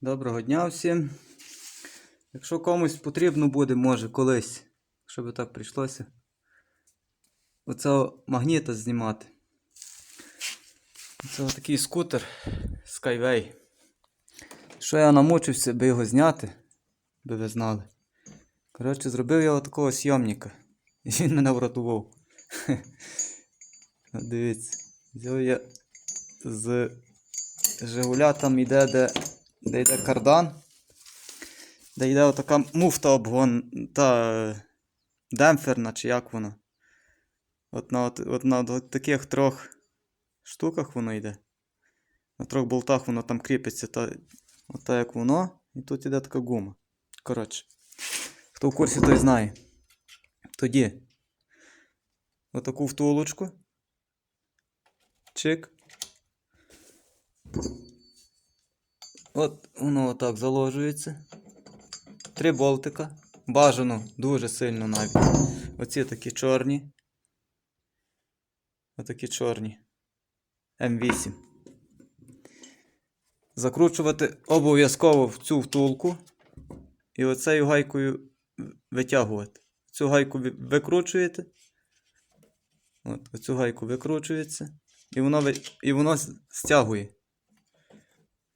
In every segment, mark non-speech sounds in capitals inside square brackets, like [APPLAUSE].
Доброго дня всім. Якщо комусь потрібно буде, може колись, якщо би так прийшлося, оце магніта знімати. Це такий скутер Skyway. Що я намучився, би його зняти, би ви знали. Коротше, зробив я такого сйомника. І він мене врятував. [LAUGHS] Дивіться, взяв я з Жигуля там йде, де, де йде кардан, де йде отака муфта обгон, та демпферна, чи як воно. От на, от, от на таких трьох штуках воно йде. На трьох болтах воно там кріпиться, та, от так як воно, і тут йде така гума. Коротше, хто в курсі, той знає. Тоді отаку втулочку. Чик. От воно отак заложується. Три болтика. Бажано дуже сильно навіть. Оці такі чорні. Отакі чорні. М8. Закручувати обов'язково в цю втулку. І оцею гайкою витягувати. Цю гайку викручуєте. От, оцю гайку викручується. І воно, і воно стягує.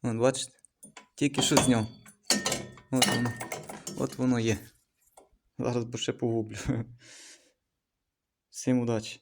От, бачите? Тільки що зняв. От воно. От воно є. Зараз бо ще погублю. [LAUGHS] Всім удачі.